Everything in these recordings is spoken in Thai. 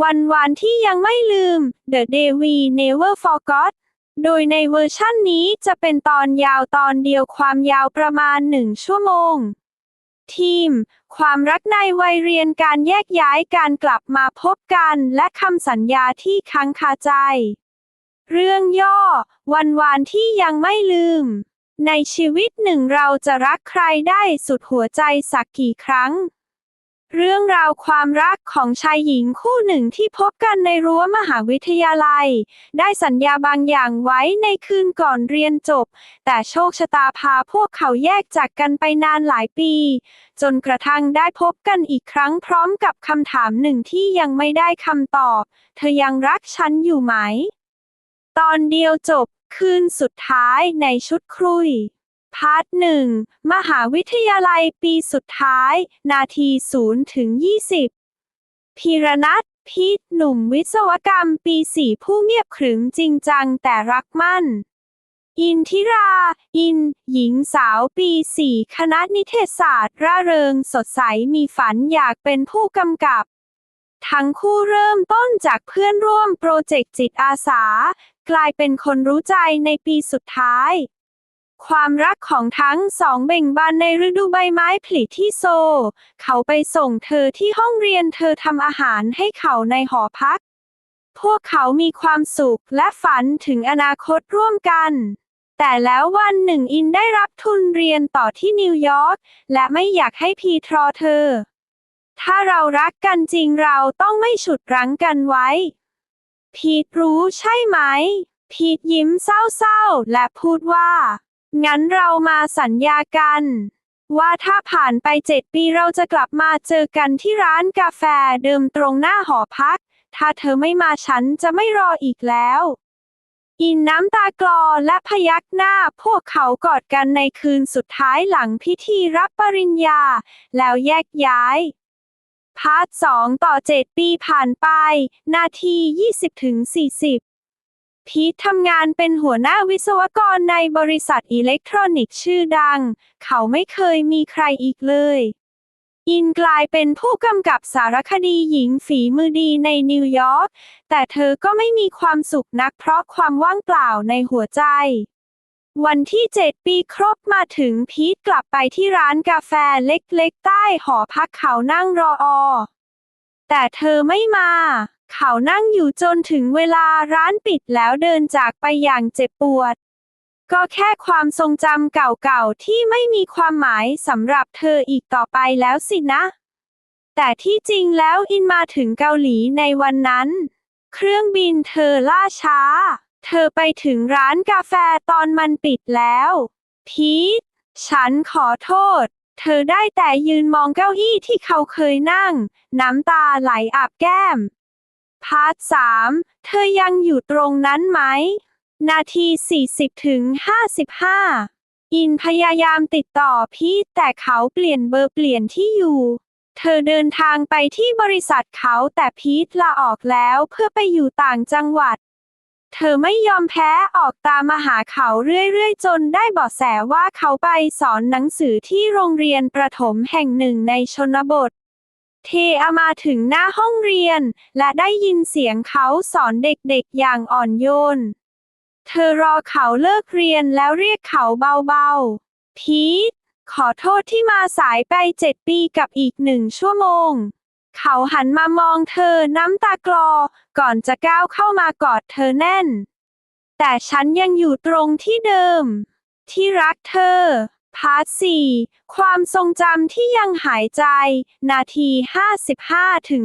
วันวานที่ยังไม่ลืม The Day We Never Forgot โดยในเวอร์ชั่นนี้จะเป็นตอนยาวตอนเดียวความยาวประมาณหนึ่งชั่วโมง ทีม ความรักในวัยเรียนการแยกย้ายการกลับมาพบกันและคำสัญญาที่ค้างคาใจ เรื่องย่อ วันวานที่ยังไม่ลืม ในชีวิตหนึ่งเราจะรักใครได้สุดหัวใจสักกี่ครั้ง เรื่องราวความรักของชายหญิงคู่หนึ่งที่พบกันในรั้วมหาวิทยาลัย ได้สัญญาบางอย่างไว้ในคืนก่อนเรียนจบ แต่โชคชะตาพาพวกเขาแยกจากกันไปนานหลายปี จนกระทั่งได้พบกันอีกครั้งพร้อมกับคำถามหนึ่งที่ยังไม่ได้คำตอบ เธอยังรักฉันอยู่ไหม ตอนเดียวจบ คืนสุดท้ายในชุดครุย พาร์ทหนึ่งมหาวิทยาลัยปีสุดท้าย นาทีศูนย์ถึงยี่สิบพีรนัทพิษหนุ่มวิศวกรรมปีสี่ผู้เงียบขรึมจริงจังแต่รักมั่น อินทิรา อิน หญิงสาวปีสี่คณะนิเทศศาสตร์ ร่าเริงสดใสมีฝันอยากเป็นผู้กำกับ ทั้งคู่เริ่มต้นจากเพื่อนร่วมโปรเจกต์จิตอาสา กลายเป็นคนรู้ใจในปีสุดท้าย ความรักของทั้งสองเบ่งบานในฤดูใบไม้ผลิที่โซ เขาไปส่งเธอที่ห้องเรียนเธอทำอาหารให้เขาในหอพัก พวกเขามีความสุขและฝันถึงอนาคตร่วมกัน แต่แล้ววันหนึ่งอินได้รับทุนเรียนต่อที่นิวยอร์กและไม่อยากให้พีทรอเธอ ถ้าเรารักกันจริงเราต้องไม่ฉุดรั้งกันไว้ พีทรู้ใช่ไหม พีทยิ้มเศร้าๆและพูดว่า งั้นเรามาสัญญากัน ว่าถ้าผ่านไปเจ็ดปีเราจะกลับมาเจอกันที่ร้านกาแฟเดิมตรงหน้าหอพัก ถ้าเธอไม่มาฉันจะไม่รออีกแล้ว อินน้ำตากลอและพยักหน้าพวกเขากอดกันในคืนสุดท้ายหลังพิธีรับปริญญา แล้วแยกย้ายพาร์ทสองต่อเจ็ดปีผ่านไป นาที 20ถึง40 พีททำงานเป็นหัวหน้าวิศวกรในบริษัทอิเล็กทรอนิกส์ชื่อดัง เขาไม่เคยมีใครอีกเลย อินกลายเป็นผู้กำกับสารคดีหญิงฝีมือดีในนิวยอร์ก แต่เธอก็ไม่มีความสุขนักเพราะความว่างเปล่าในหัวใจ วันที่เจ็ดปีครบมาถึงพีทกลับไปที่ร้านกาแฟเล็กๆ ใต้หอพักเขานั่งรออ แต่เธอไม่มา เขานั่งอยู่จนถึงเวลาร้านปิดแล้วเดินจากไปอย่างเจ็บปวด ก็แค่ความทรงจำเก่าๆที่ไม่มีความหมายสำหรับเธออีกต่อไปแล้วสินะ แต่ที่จริงแล้วอินมาถึงเกาหลีในวันนั้น เครื่องบินเธอล่าช้า เธอไปถึงร้านกาแฟตอนมันปิดแล้ว พีทฉันขอโทษ เธอได้แต่ยืนมองเก้าอี้ที่เขาเคยนั่ง น้ำตาไหลอาบแก้ม พาร์ทสามเธอยังอยู่ตรงนั้นไหม นาที 40ถึง55 อินพยายามติดต่อพีทแต่เขาเปลี่ยนเบอร์เปลี่ยนที่อยู่ เธอเดินทางไปที่บริษัทเขาแต่พีทลาออกแล้วเพื่อไปอยู่ต่างจังหวัด เธอไม่ยอมแพ้ออกตามมาหาเขาเรื่อยๆ จนได้เบาะแสว่าเขาไปสอนหนังสือที่โรงเรียนประถมแห่งหนึ่งในชนบท เทอามาถึงหน้าห้องเรียน และได้ยินเสียงเขาสอนเด็กๆอย่างอ่อนโยน เธอรอเขาเลิกเรียนแล้วเรียกเขาเบาๆ พีท ขอโทษที่มาสายไปเจ็ดปีกับอีกหนึ่งชั่วโมง เขาหันมามองเธอน้ำตากลอ ก่อนจะก้าวเข้ามากอดเธอแน่น แต่ฉันยังอยู่ตรงที่เดิม ที่รักเธอ พาร์ทสี่ความทรงจำที่ยังหายใจ นาที 55ถึง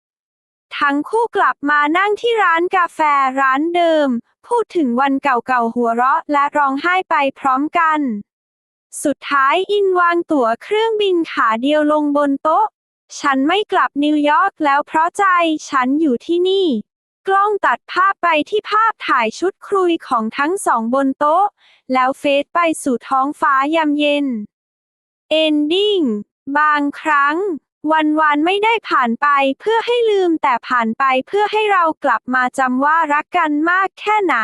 60 ทั้งคู่กลับมานั่งที่ร้านกาแฟร้านเดิม พูดถึงวันเก่าๆหัวเราะและร้องไห้ไปพร้อมกัน สุดท้ายอินวางตั๋วเครื่องบินขาเดียวลงบนโต๊ะ ฉันไม่กลับนิวยอร์กแล้วเพราะใจฉันอยู่ที่นี่ กล้องตัดภาพไปที่ภาพถ่ายชุดครุยของทั้งสองบนโต๊ะ แล้วเฟซไปสู่ท้องฟ้ายามเย็นเอนดิ้งบางครั้ง วันวานไม่ได้ผ่านไปเพื่อให้ลืมแต่ผ่านไปเพื่อให้เรากลับมาจำว่ารักกันมากแค่ไหน